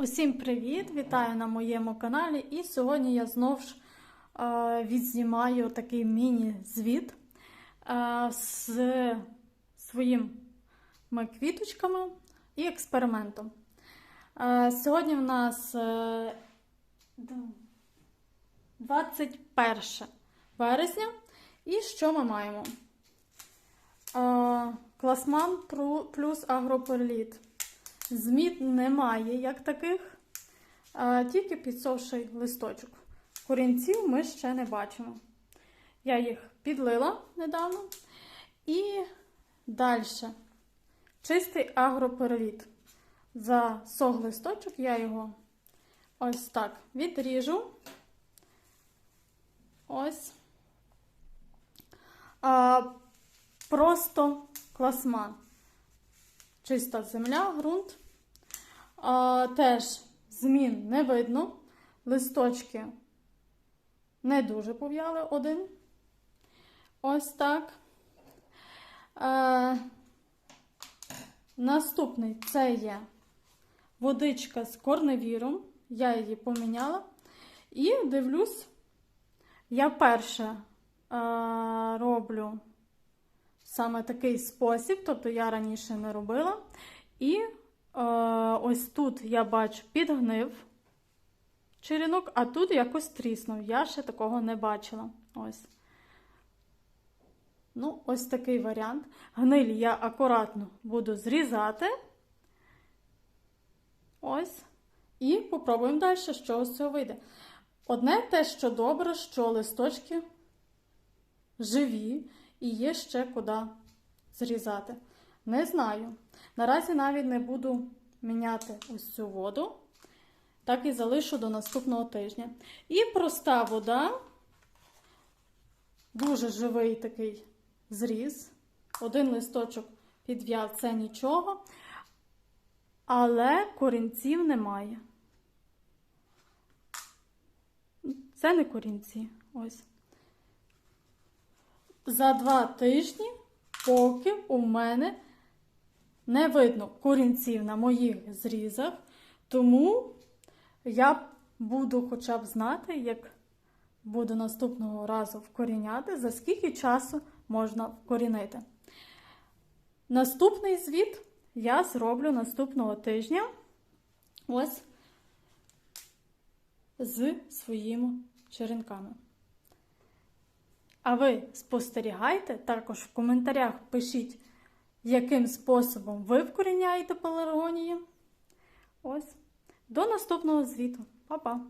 Усім привіт! Вітаю на моєму каналі. І сьогодні я знов ж е, відзнімаю такий міні-звіт е, з своїми квіточками і експериментом. Е, сьогодні в нас е, 21 березня. І що ми маємо? Класман плюс агроперліт. Зміт немає як таких, тільки підсохший листочок. Корінців ми ще не бачимо. Я їх підлила недавно. І далі чистий агропереліт. За сог листочок я його ось так відріжу. Ось. А, просто класман чиста земля, ґрунт. Теж змін не видно. Листочки не дуже пов'яли один. Ось так. Е, наступний це є водичка з корневіром. Я її поміняла. І дивлюсь, я перше е, роблю саме такий спосіб, тобто я раніше не робила. І е, ось тут я бачу підгнив черенок, а тут якось тріснув. Я ще такого не бачила. Ось. Ну, ось такий варіант. Гниль я акуратно буду зрізати. Ось. І попробуємо далі, що з цього вийде. Одне те, що добре, що листочки живі і є ще куди зрізати. Не знаю. Наразі навіть не буду міняти ось цю воду. Так і залишу до наступного тижня. І проста вода, дуже живий такий зріз. Один листочок підв'яв, це нічого. Але корінців немає. Це не корінці. Ось за два тижні, поки у мене не видно корінців на моїх зрізах, тому я буду хоча б знати, як буду наступного разу вкоріняти, за скільки часу можна вкорінити. Наступний звіт я зроблю наступного тижня ось з своїми черенками. А ви спостерігайте, також в коментарях пишіть, яким способом ви вкоріняєте пеларгонії. Ось. До наступного звіту. Па-па!